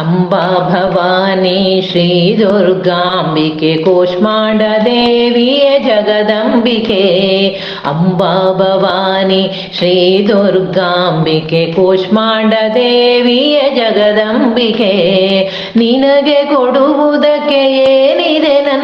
ಅಂಬಾ ಭವಾನಿ ಶ್ರೀ ದುರ್ಗಾಂಬಿಕೆ ಕೋಷ್ಮಾಂಡ ದೇವಿಯ ಜಗದಂಬಿಕೆ. ಅಂಬಾ ಭವಾನಿ ಶ್ರೀ ದುರ್ಗಾಂಬಿಕೆ ಕೋಷ್ಮಾಂಡ ದೇವಿಯ ಜಗದಂಬಿಕೆ. ನಿನಗೆ ಕೊಡುವುದಕ್ಕೆ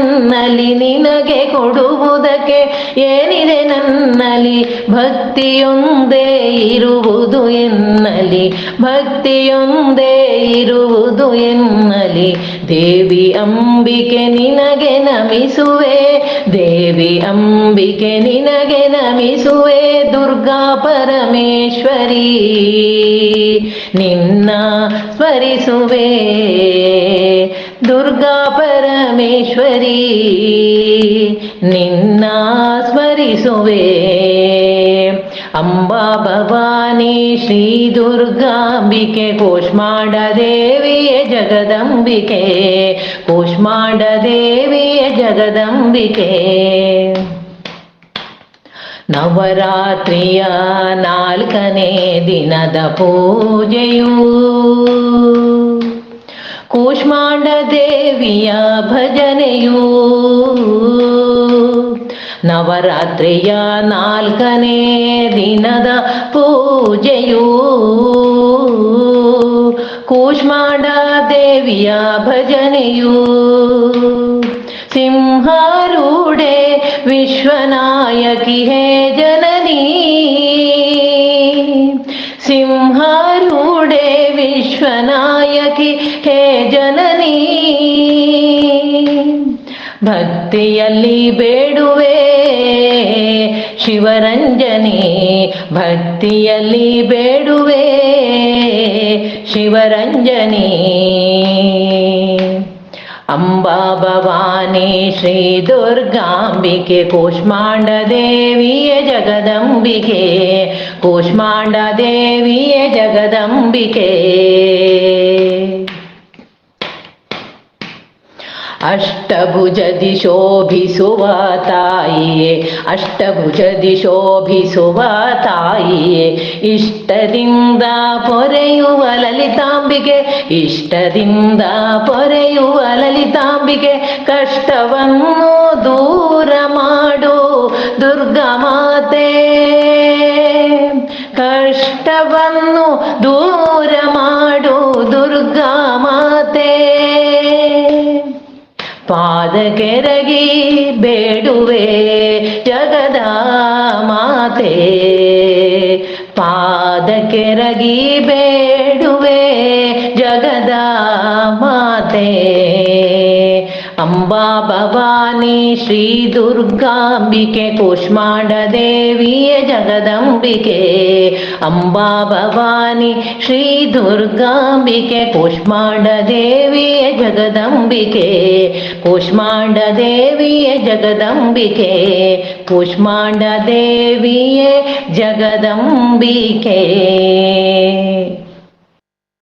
ನನ್ನಲ್ಲಿ ನಿನಗೆ ಕೊಡುವುದಕ್ಕೆ ಏನಿದೆ ನನ್ನಲ್ಲಿ? ಭಕ್ತಿಯೊಂದೇ ಇರುವುದು ಎನ್ನಲಿ ಭಕ್ತಿಯೊಂದೇ ಇರುವುದು ಎನ್ನಲಿ ದೇವಿ ಅಂಬಿಕೆ ನಿನಗೆ ನಮಿಸುವೆ. ದೇವಿ ಅಂಬಿಕೆ ನಿನಗೆ ನಮಿಸುವೆ. ದುರ್ಗಾ ಪರಮೇಶ್ವರಿ ನಿನ್ನ ಸ್ಮರಿಸುವೆ. ಪರಮೇಶ್ವರಿ ನಿನ್ನ ಸ್ಮರಿಸುವೆ ಅಂಬಾ ಭವಾನಿ ಶ್ರೀ ದುರ್ಗಾಂಬಿಕೆ ಕೂಷ್ಮಾಂಡ ದೇವಿಯ ಜಗದಂಬಿಕೆ. ಕೂಷ್ಮಾಂಡ ದೇವಿಯ ಜಗದಂಬಿಕೆ. ನವರಾತ್ರಿಯ ನಾಲ್ಕನೇ ದಿನದ ಪೂಜೆಯು ಕೂಷ್ಮಾಂಡ ದೇವಿಯ ಭಜನೆಯು ನವರಾತ್ರಿಯ ನಾಲ್ಕನೇ ದಿನದ ಪೂಜೆಯು ಕೂಷ್ಮಾಂಡ ದೇವಿಯ ಭಜನೆಯು ಸಿಂಹಾರೂಢೆ ವಿಶ್ವನಾಯಕಿ ಹೇ ಭಕ್ತಿಯಲ್ಲಿ ಬೇಡುವೆ, ಶಿವರಂಜನಿ ಭಕ್ತಿಯಲ್ಲಿ ಬೇಡುವೆ, ಶಿವರಂಜನಿ. ಅಂಬಾ ಭವಾನಿ ಶ್ರೀ ದುರ್ಗಾಂಬಿಕೆ ಕೂಷ್ಮಾಂಡ ದೇವಿಯ ಜಗದಂಬಿಕೆ ಕೂಷ್ಮಾಂಡ ದೇವಿಯ ಜಗದಂಬಿಕೆ. ಅಷ್ಟಭುಜದಿ ಶೋಭಿಸುವ ತಾಯಿಯೇ, ಅಷ್ಟಭುಜದಿ ಶೋಭಿಸುವ ತಾಯಿಯೇ, ಇಷ್ಟದಿಂದ ಪೊರೆಯುವ ಲಲಿತಾಂಬಿಗೆ, ಇಷ್ಟದಿಂದ ಪೊರೆಯುವ ಲಲಿತಾಂಬಿಗೆ ಕಷ್ಟವನ್ನು ದೂರ ಮಾಡು ದುರ್ಗಾ ಪಾದಕೆರಗಿ ಬೇಡುವೆ ಜಗದ ಮಾತೆ. ಪಾದಕೆರಗಿ ಬೇಡುವೆ ಜಗದ ಮಾತೆ. ಅಂಬಾ ಭವಾನಿ ಶ್ರೀ ದುರ್ಗಾಂಬಿಕೆ ಕೂಷ್ಮಾಂಡ ದೇವಿಯ ಜಗದಂಬಿಕೆ. ಅಂಬಾ ಭವಾನಿ ಶ್ರೀ ದುರ್ಗಾಂಬಿಕೆ ಕೂಷ್ಮಾಂಡ ದೇವಿಯ ಜಗದಂಬಿಕೆ. ಕೂಷ್ಮಾಂಡ ದೇವಿಯ ಜಗದಂಬಿಕೆ. ಕೂಷ್ಮಾಂಡ ದೇವಿಯ ಜಗದಂಬಿಕೆ.